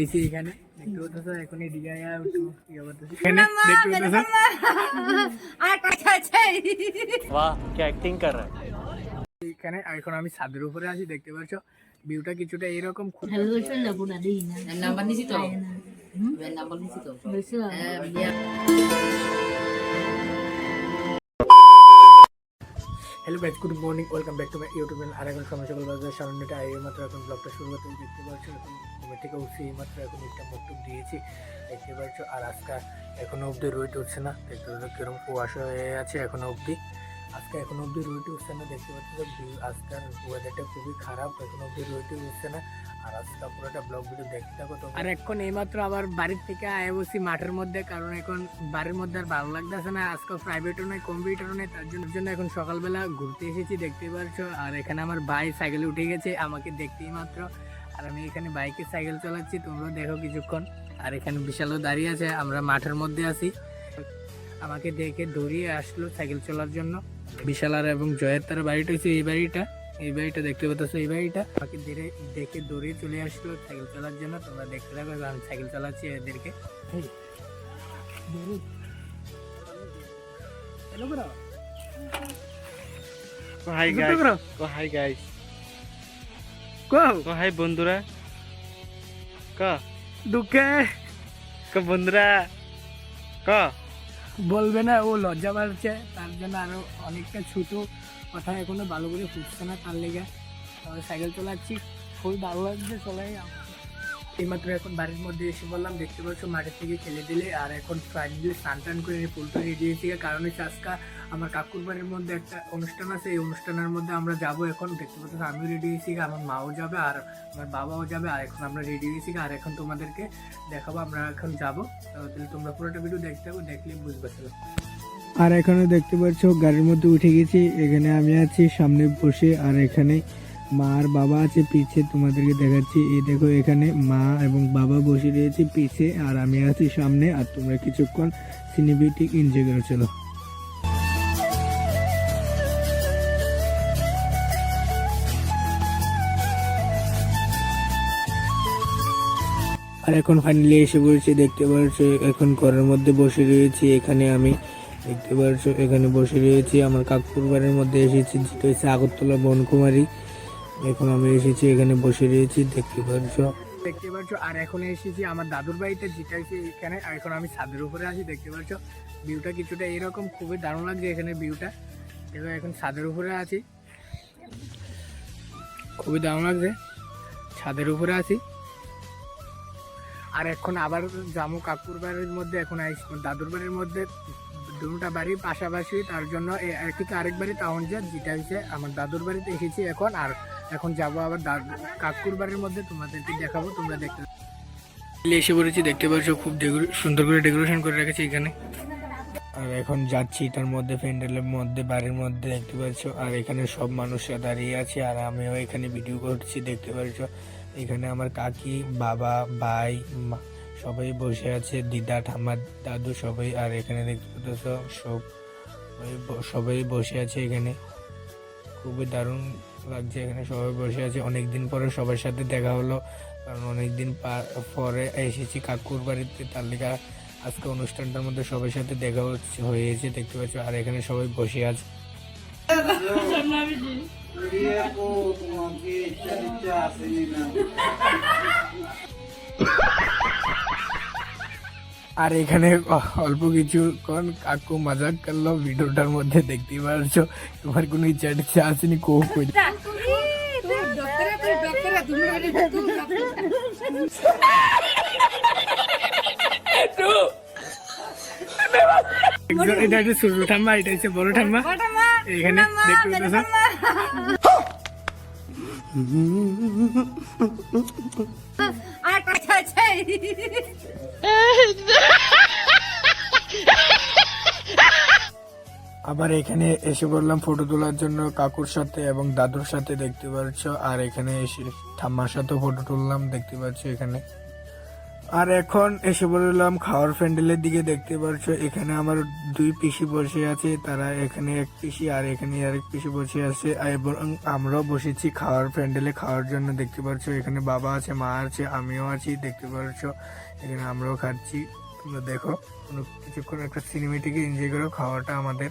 নিচে এখানে। দেখতে পাচ্ছ? এখন এদিকে একটু ইয়ে করতেছি এখানে দেখতে পাচ্ছ? বাহ কি অ্যাক্টিং কর রহা এখানে এখন আমি ছাদের উপরে আছি দেখতে পাচ্ছ? ভিউটা কিছুটা এরকম হ্যালো লাবু না দেই না। নাম্বার নিছি তো। হ্যাঁ, নাম্বার নিছি তো। Hello guys good morning welcome back to my YouTube আর এখন সময় সকল বাজার সাড়ে এই মাত্র এখন ব্লগটা শুরু করতে দেখতে পাচ্ছ এখন ঘুমের থেকে উঠছি এই মাত্র এখন একটা মুক্টুক দিয়েছি, দেখতে পাচ্ছ। আর আজকে এখনও অবধি রোদ উঠছে না, দেখতে পাচ্ছ কীরকম কুয়াশা হয়ে আছে এখনও অবধি। আজকে এখনও অবধি রোদ উঠছে না, দেখতে পাচ্ছ। আজকের ওয়েদারটা খুবই খারাপ, এখনও অবধি রোদ উঠছে না। আর আজকে পুরোটা ব্লগ ভিডিও দেখতে থাকো তো। আর এখন এইমাত্র আবার বাড়ির থেকে আয় বসি মাঠের মধ্যে, কারণ এখন বাড়ির মধ্যে আর ভালো লাগতেছে না। আজকে প্রাইভেটও নেই কম্পিউটারও নেই, তার জন্য জন্য এখন সকালবেলা ঘুরতে এসেছি, দেখতে পারছ। আর এখানে আমার ভাই সাইকেলে উঠে গেছে, আমাকে দেখতেই মাত্র। আর আমি এখানে বাইকে সাইকেল চালাচ্ছি তোমরা দেখো কিছুক্ষণ। আর এখানে বিশালও দাঁড়িয়ে আছে, আমরা মাঠের মধ্যে আছি। আমাকে দেখে দৌড়িয়ে আসলো সাইকেল চলার জন্য। বিশাল আর এবং জয়ের তার বাড়িটা হচ্ছে এই বাড়িটা। এই বাড়িটা দেখতে পাচ্ছ এই বাড়িটা আমাকে ধীরে দেখে দৌড়িয়ে চলে আসলো সাইকেল চালার জন্য। তোমরা দেখতে থাকো আমি সাইকেল চালাচ্ছি এদেরকে। হ্যালো করো হাই কো হাই গাইস কো কো বন্ধুরা। কো? দুঃখে? কো বন্ধুরা? কো? বলবে না ও লজ্জা বাড়ছে তার জন্য আরও অনেকটা ছোট কথা এখনও ভালো করে ফুটছে না তার লেগে। সাইকেল চালাচ্ছি। খুবই ভালো লাগছে চলাই। এইমাত্র এখন বাড়ির মধ্যে এসে বললাম দেখতে পাচ্ছ, মাঠের থেকে খেলে দিলে। আর এখন ফাইনালি স্নান টান করে ফুলটা রেডি হয়েছে। কারণ হচ্ছে আজকে আমার কাকুর বাড়ির মধ্যে একটা অনুষ্ঠান আছে। এই অনুষ্ঠানের মধ্যে আমরা যাব এখন। দেখতে পাচ্ছ, আমিও রেডি হয়েছি। আমার মাও যাবে আর আমার বাবাও যাবে। আর এখন আমরা রেডি হয়েছি। আর এখন তোমাদেরকে দেখাবো, আমরা এখন যাব। তাহলে তোমরা পুরোটা ভিডিও দেখতে হবে দেখলে পারছ আর এখানে দেখতে পাচ্ছ গাড়ির মধ্যে উঠে গেছি। এখানে আমি আছি, সামনে বসে। আর এখানে মা আর বাবা আছে পিছে, তোমাদেরকে দেখাচ্ছি। এই দেখো, এখানে মা এবং বাবা বসে রয়েছে পিছে, আর আমি আছি সামনে। আর তোমরা কিছুক্ষণ সিনেমেটিক এনজয় করে চলো। আর এখন ফাইনালি এসে পড়েছি, দেখতে পাচ্ছি, এখন ঘরের মধ্যে বসে রয়েছি। এখানে আমি দেখতে পাচ্ছ এখানে বসে রয়েছি। আমার কাকুর বাড়ির মধ্যে এসেছি, যেটা হচ্ছে আগরতলা বনকুমারী। এখন আমি এসেছি, এখানে বসে রয়েছি, দেখতে পাচ্ছ দেখতে পাচ্ছ আর এখন এসেছি আমার দাদুর বাড়িতে, যেটা হচ্ছে এখানে। আর এখন আমি ছাদের উপরে আছি, দেখতে পাচ্ছ ভিউটা কিছুটা এরকম, খুবই দারুণ লাগছে এখানে ভিউটা। এবার এখন ছাদের উপরে আছি। খুবই দারুণ লাগছে, ছাদের উপরে আছি। আর এখন আবার জামু কাকুর বাড়ির মধ্যে, এখন দাদুর বাড়ির মধ্যে। দুটা বাড়ি পাশাপাশি তার জন্য থেকে আরেক বাড়ি টাউন যা, যেটা হচ্ছে আমার দাদুর বাড়িতে এসেছি এখন। আর এখন যাব আবার কাকুর বাড়ির মধ্যে, তোমাদেরকে দেখাবো, তোমরা দেখতে এসে পড়েছি, দেখতে পাচ্ছ খুব সুন্দর করে ডেকোরেশন করে রেখেছি এখানে। আর এখন যাচ্ছি, এটার মধ্যে, প্যান্ডেলের মধ্যে, বাড়ির মধ্যে, দেখতে পাচ্ছ। আর এখানে সব মানুষরা দাঁড়িয়ে আছে, আর আমিও এখানে ভিডিও করছি, দেখতে পাচ্ছ এখানে আমার কাকি, বাবা, ভাই সবাই বসে আছে, দিদা, ঠাম্মা, দাদু সবাই, আর এখানে দেখতে সব সবাই বসে আছে এখানে। খুবই দারুণ লাগছে এখানে সবাই বসে আছে। অনেক দিন পরে সবার সাথে দেখা হলো, কারণ অনেক দিন পরে এসেছি কাকুর বাড়িতে। তার লেগে আজকে অনুষ্ঠানটার মধ্যে সবার সাথে দেখা হচ্ছে হয়েছে, দেখতে পাচ্ছ। আর এখানে সবাই বসে আছে। আর এখানে অল্প কিছু কোন কাকু মজাক করল ভিডিওটার মধ্যে দেখতে পারছ। তোমার কোনো ইচ্ছা আসেনি কো কই। এটা হচ্ছে ছোট ঠাম্মা এটা হচ্ছে বড় ঠাম্মা। এখানে দেখতে পাচ্ছ? আবার এখানে এসে বললাম ফটো তোলার জন্য কাকুর সাথে এবং দাদুর সাথে দেখতে পাচ্ছ, আর এখানে এসে ঠাম্মার সাথে ফটো তুললাম, দেখতে পাচ্ছ এখানে। আর এখন এসে বললাম খাওয়ার প্যান্ডেলের দিকে, দেখতে পারছ? এখানে আমার দুই পিসি বসে আছে, তারা এখানে এক পিসি আর এখানে আরেক পিসি বসে আছে। এবং আমরাও বসেছি খাওয়ার প্যান্ডেলে খাওয়ার জন্য, দেখতে পারছ? এখানে বাবা আছে, মা আছে, আমিও আছি, দেখতে পারছ? এখানে আমরাও খাচ্ছি। তোমরা দেখো কিছুক্ষণ একটা সিনেমেটিক এনজয় করো, খাওয়াটা আমাদের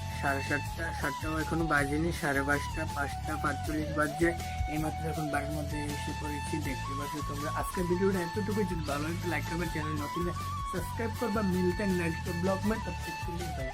সাড়ে সাতটা সাতটাও এখনও বাজেনি, সাড়ে পাঁচটা পাঁচটা পাঁচচল্লিশ বাজে এই মাত্র এখন বাড়ির মধ্যে এসে পড়েছি দেখতে পাচ্ছি তোমরা। আজকের ভিডিওটা এতটুকু যদি ভালো লাগে লাইক করবে, চ্যানেল নতুন সাবস্ক্রাইব করবা মিলতে নেক্সট ব্লগ মানে মে তবে